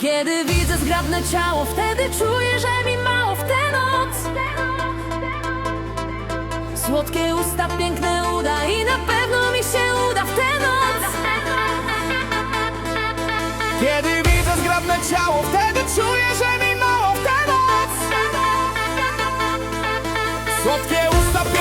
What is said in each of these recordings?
Kiedy widzę zgrabne ciało, wtedy czuję, że mi mało w tę noc. Słodkie usta, piękne uda i na pewno mi się uda w tę noc. Kiedy widzę zgrabne ciało, wtedy czuję, że mi mało w tę noc Słodkie usta,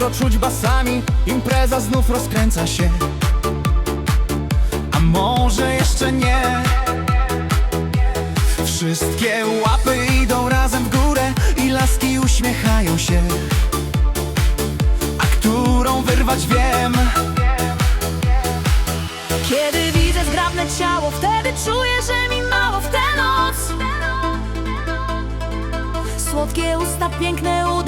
ostro czuć basami Impreza znów rozkręca się. A może jeszcze nie? Wszystkie łapy idą razem w górę I laski uśmiechają się. A którą wyrwać wiem? Kiedy widzę zgrabne ciało, wtedy czuję, że mi mało w tę noc. Słodkie usta, piękne uda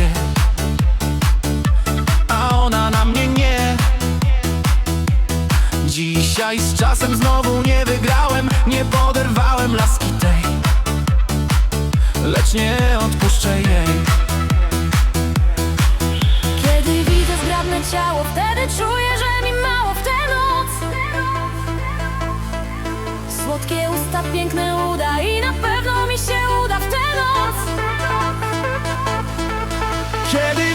się. A ona na mnie nie. Dzisiaj z czasem znowu nie wygrałem Nie poderwałem laski tej. Lecz nie odpuszczę jej. Kiedy widzę zgrabne ciało, wtedy czuję, że mi mało w tę noc. Słodkie usta, piękne uda i na pewno mi